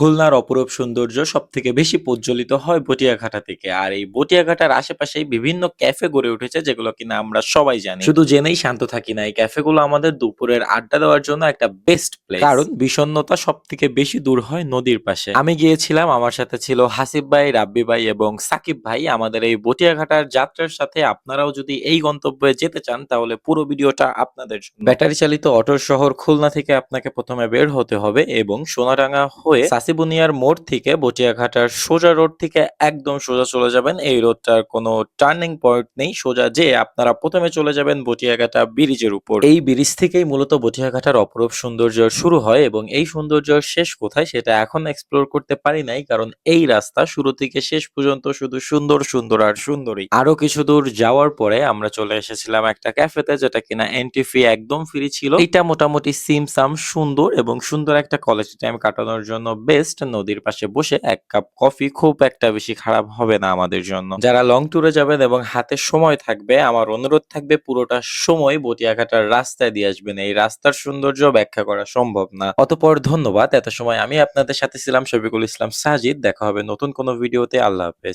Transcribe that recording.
খুলনার অপরূপ সৌন্দর্য সব থেকে বেশি প্রজ্বলিত হয় বটিয়াঘাটা থেকে। আর এই বটিয়াঘাটার আশেপাশে বিভিন্ন ক্যাফে গড়ে উঠেছে যেগুলো কিনা আমরা সবাই জানি। শুধু জেনেই শান্ত থাকি না এই ক্যাফেগুলো আমাদের দুপুরের আড্ডা দেওয়ার জন্য একটা বেস্ট প্লেস কারণ বিষণ্ণতা সব থেকে বেশি দূর হয় নদীর পাশে। আমি গিয়েছিলাম আমার সাথে ছিল হাসিব ভাই রাব্বি ভাই এবং সাকিব ভাই। আমাদের এই বটিয়াঘাটার যাত্রার সাথে আপনারাও যদি এই গন্তব্যে যেতে চান তাহলে পুরো ভিডিওটা আপনাদের জন্য। ব্যাটারি চালিত অটোর শহর খুলনা থেকে আপনাকে প্রথমে বের হতে হবে এবং সোনারাঙ্গা হয়ে সাসিবুনিয়ার মোড় থেকে বটিয়াঘাটার সোজা রোড থেকে একদম সোজা চলে যাবেন। এই রোডটার কোনো টার্নিং পয়েন্ট নেই, সোজা যে আপনারা প্রথমে চলে যাবেন বটিয়াঘাটা ব্রিজের উপর। এই ব্রিজ থেকেই মূলত বটিয়াঘাটার অপরূপ সৌন্দর্য শুরু হয় এবং এই সৌন্দর্য শেষ কোথায় সেটা এখন এক্সপ্লোর করতে পারি নাই, কারণ এই রাস্তা শুরু থেকে শেষ পর্যন্ত শুধু সুন্দর সুন্দর আর সুন্দরই। আরও কিছু দূর যাওয়ার পরে আমরা চলে এসেছিলাম একটা ক্যাফেতে যেটা কিনা এন্ট্রি ফি একদম ফ্রি ছিল। এটা মোটামুটি সিমসাম সুন্দর এবং সুন্দর একটা কলেজ টাইম কাটানোর জন্য বেস্ট নদীর পাশে বসে এক কাপ কফি খুব একটা বেশি খারাপ হবে না আমাদের জন্য। যারা লং ট্যুরে যাবেন এবং হাতে সময় থাকবে, আমার অনুরোধ থাকবে পুরোটা সময় বটিয়াঘাটার রাস্তায় দিয়ে আসবেন। এই রাস্তার সৌন্দর্য ব্যাখ্যা করা সম্ভব না। অতপর ধন্যবাদ। এত সময় আমি আপনাদের সাথে ছিলাম শফিকুল ইসলাম সাজিদ। দেখা হবে নতুন কোনো ভিডিওতে আল্লাহ হাফেজ।